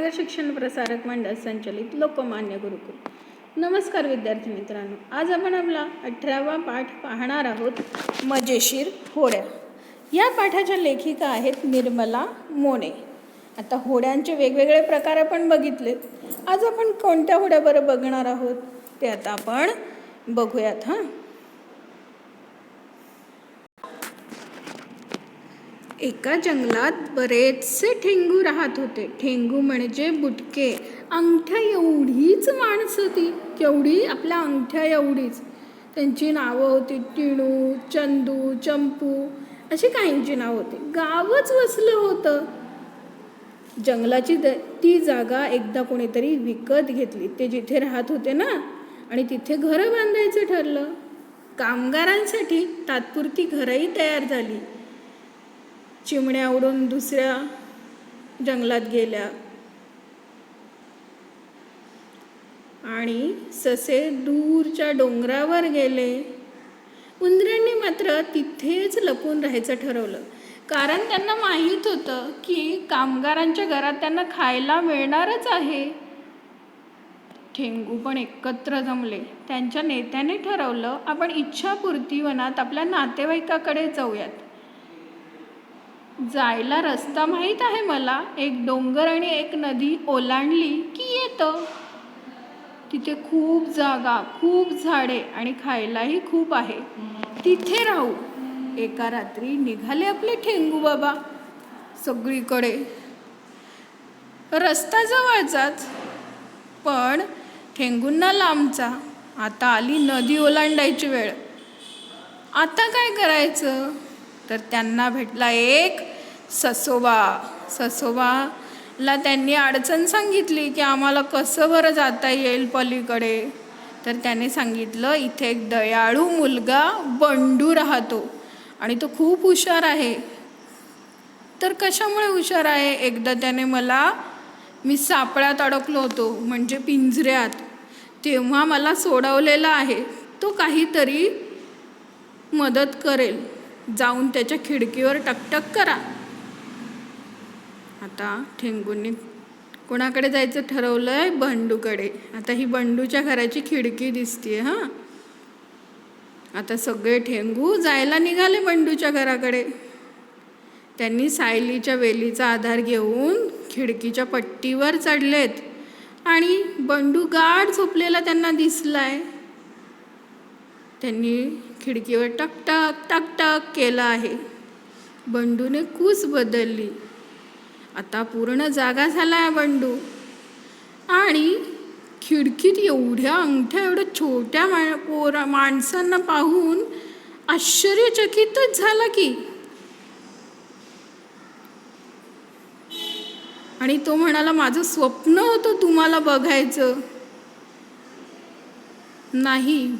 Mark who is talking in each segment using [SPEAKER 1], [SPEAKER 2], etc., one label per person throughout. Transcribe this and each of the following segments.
[SPEAKER 1] शिक्षण प्रसारक मंडळ संचलित लोकमान्य गुरुकुल. नमस्कार विद्यार्थी मित्रांनो आज आपण आपला अठरावा पाठ पाहणार आहोत मजेशीर होड्या. या पाठाच्या लेखिका आहेत निर्मला मोने. आता होड्यांचे वेगवेगळे प्रकार आपण बघितले. आज आपण कोणत्या होड्या बघणार आहोत ते आता आपण बघूयात हां. एका जंगलात बरेचसे ठेंगू राहत होते. ठेंगू म्हणजे बुटके. अंगठ्या एवढीच माणसं ती केवढी? आपल्या अंगठ्या एवढीच. त्यांची नावं होती टिणू चंदू चंपू. अशी काहींची नावं होती. गावच वसलं होतं. जंगलाची द ती जागा एकदा कोणीतरी विकत घेतली. ते जिथे राहत होते ना आणि तिथे घरं बांधायचं ठरलं. कामगारांसाठी तात्पुरती घरंही तयार झाली. चिमण्या उडून दुसऱ्या जंगलात गेल्या. आणि ससे दूरच्या डोंगरावर गेले. उंदरांनी मात्र तिथेच लपून राहायचं ठरवलं. कारण त्यांना माहीत होतं की कामगारांच्या घरात त्यांना खायला मिळणारच आहे. ठेंगू पण एकत्र जमले. त्यांच्या नेत्याने ठरवलं आपण इच्छापूर्ती वनात आपल्या नातेवाईकाकडे जाऊयात. जायला रस्ता माहीत आहे मला. एक डोंगर आणि एक नदी ओलांडली की येतं? तिथे खूप जागा खूप झाडे आणि खायलाही खूप आहे. तिथे राहू. एका रात्री निघाले आपले ठेंगू बाबा. सगळीकडे रस्ता जवळचाच. पण ठेंगूंना लांबचा. आता आली नदी ओलांडायची वेळ. आता काय करायचं? तर त्यांना भेटला एक ससोबा. ससोबाला त्यांनी अडचण सांगितली की आम्हाला कसं बरं जाता येईल पलीकडे? तर त्याने सांगितलं इथे एक दयाळू मुलगा बंडू राहतो आणि तो खूप हुशार आहे. तर कशामुळे हुशार आहे? एकदा त्याने मला मी सापळ्यात अडकलो होतो म्हणजे पिंजऱ्यात. तेव्हा मला सोडवलेला आहे. तो काहीतरी मदत करेल. जाऊन त्याच्या खिडकीवर टकटक करा. आता ठेंगूंनी कोणाकडे जायचं ठरवलं आहे बंडूकडे. आता ही बंडूच्या घराची खिडकी दिसतीये हां. आता सगळे ठेंगू जायला निघाले बंडूच्या घराकडे. त्यांनी सायलीच्या वेलीचा आधार घेऊन खिडकीच्या पट्टीवर चढलेत. आणि बंडू गाढ झोपलेला त्यांना दिसलाय. त्यांनी खिडकीवर टकटक टकटक केलं आहे. बंडूने कूस बदलली. आता पूर्ण जागा झाला आहे बंडू. आणि खिडकीत एवढ्या अंगठ्या एवढ्या छोट्या मा पोरा माणसांना पाहून आश्चर्यचकितच झाला की. आणि तो म्हणाला माझं स्वप्न होतं तुम्हाला बघायचं. नाही.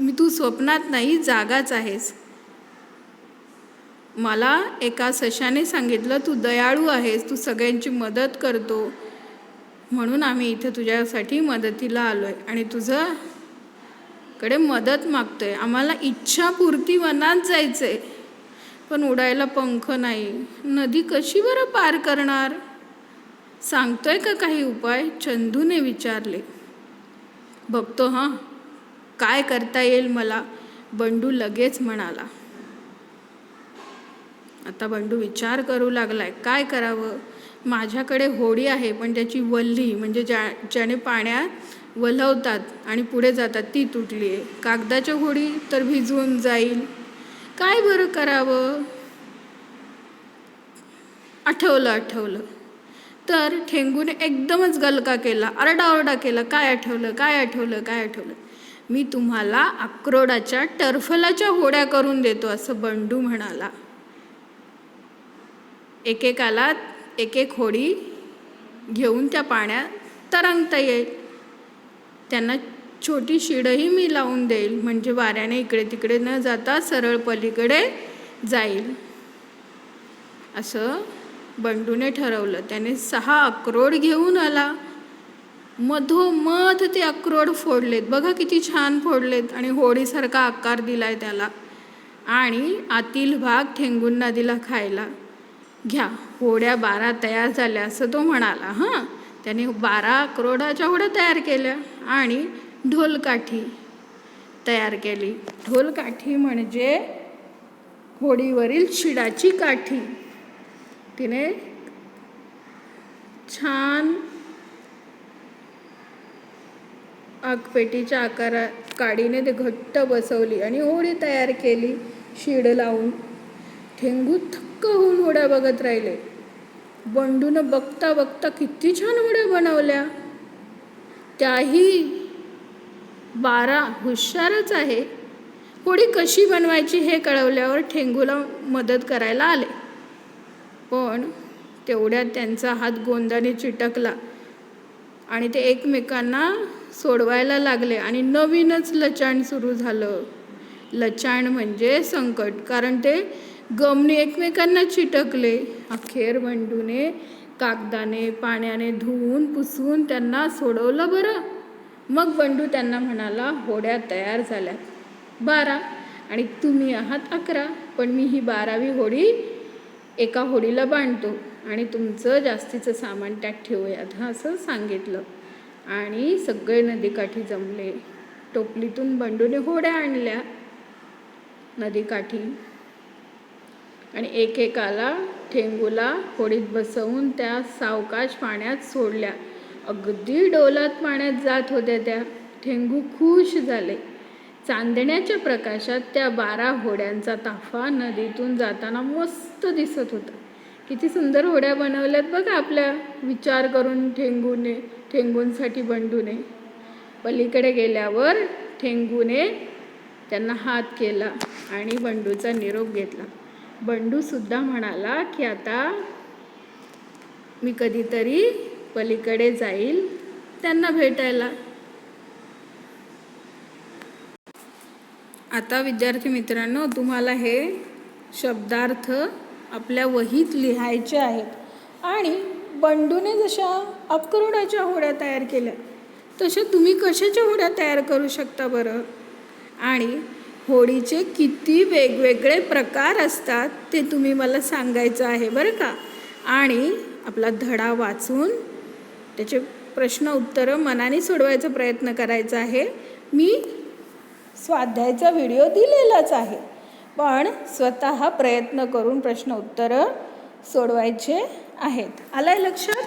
[SPEAKER 1] मी तू स्वप्नात नाही जागाच आहेस. मला एका सशाने सांगितलं तू दयाळू आहेस तू सगळ्यांची मदत करतो. म्हणून आम्ही इथे तुझ्यासाठी मदतीला आलो आहे आणि तुझं कडे मदत मागतोय. आम्हाला इच्छापूर्ती वनात जायचं आहे पण उडायला पंख नाही. नदी कशी बरं पार करणार? सांगतोय का काही उपाय? चंदूने विचारले. बघतो हां. काय करता येईल मला? बंडू लगेच म्हणाला. आता बंडू विचार करू लागलाय काय करावं? माझ्याकडे होडी आहे पण त्याची वल्ली म्हणजे ज्या ज्याने पाण्यात वलवतात आणि पुढे जातात ती तुटली आहे. कागदाच्या होडी तर भिजून जाईल. काय बरं करावं? आठवलं आठवलं. तर ठेंगूने एकदमच गलका केला आरडाओरडा केला. काय आठवलं काय आठवलं काय आठवलं? मी तुम्हाला अक्रोडाच्या टर्फलाच्या होड्या करून देतो असं बंडू म्हणाला. एकेकाला एक एक होडी घेऊन त्या पाण्यात तरंगता येईल. त्यांना छोटी शिडही मी लावून देईल म्हणजे वाऱ्याने इकडे तिकडे न जाता सरळ पलीकडे जाईल. असं बंडूने ठरवलं. त्याने सहा अक्रोड घेऊन आला. मधोमध ते अक्रोड फोडलेत. बघा किती छान फोडलेत आणि होडीसारखा आकार दिलाय त्याला. आणि आतील भाग ठेंगूंना दिला खायला. घ्या होड्या बारा तयार झाल्या असं तो म्हणाला. हां त्याने बारा अक्रोडाच्या होड्या तयार केल्या आणि ढोलकाठी तयार केली. ढोलकाठी म्हणजे होडीवरील शिडाची काठी. तिने छान आगपेटीच्या आकारा काडीने ते घट्ट बसवली आणि होडी तयार केली शिड लावून. ठेंगू थक्क होऊन होड्या बघत राहिले. बंडूनं बघता बघता किती छान होड्या बनवल्या. त्याही बारा हुशारच आहे. होडी कशी बनवायची हे कळवल्यावर ठेंगूला मदत करायला आले. पण तेवढ्यात त्यांचा हात गोंदाने चिटकला आणि ते एकमेकांना सोडवायला लागले आणि नवीनच लचाण सुरू झालं. लचाण म्हणजे संकट कारण ते गमने एकमेकांना चिटकले. अखेर बंडूने कागदाने पाण्याने धुवून पुसून त्यांना सोडवलं बरं. मग बंडू त्यांना म्हणाला होड्या तयार झाल्यात. बारा आणि तुम्ही आहात अकरा पण मी ही बारावी होडी एका होडीला बांधतो आणि तुमचं जास्तीचं सामान त्यात ठेवूयात हा असं सांगितलं. आणि सगळे नदीकाठी जमले. टोपलीतून बंडूने होड्या आणल्या नदीकाठी. आणि एकेकाला ठेंगूला होडीत बसवून त्या सावकाश पाण्यात सोडल्या. अगदी डोलात पाण्यात जात होत्या त्या. ठेंगू खुश झाले. चांदण्याच्या प्रकाशात त्या बारा होड्यांचा ताफा नदीतून जाताना मस्त दिसत होता. किती सुंदर होड्या बनवल्यात बघा आपल्या. विचार करून ठेंगूने. ठेंगूंसाठी बंडूने पलीकडे गेल्यावर ठेंगूने त्यांना हात केला आणि बंडूचा निरोप घेतला. बंडूसुद्धा म्हणाला की आता मी कधीतरी पलीकडे जाईल त्यांना भेटायला. आता विद्यार्थी मित्रांनो तुम्हाला हे शब्दार्थ आपल्या वहीत लिहायचे आहेत. आणि बंडूने जशा अक्रोडाच्या होड्या तयार केल्या तशा तुम्ही कशाच्या होड्या तयार करू शकता बरं? आणि होडीचे किती वेगवेगळे प्रकार असतात ते तुम्ही मला सांगायचं आहे बरं का? आणि आपला धडा वाचून त्याचे प्रश्न उत्तरं मनाने सोडवायचा प्रयत्न करायचा आहे. मी स्वाध्यायचा व्हिडिओ दिलेलाच आहे. पण स्वतः प्रयत्न करून प्रश्न उत्तरं सोडवायचे आहेत. आलाय लक्षात?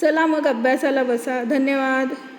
[SPEAKER 1] चला मग अभ्यासाला बसा. धन्यवाद.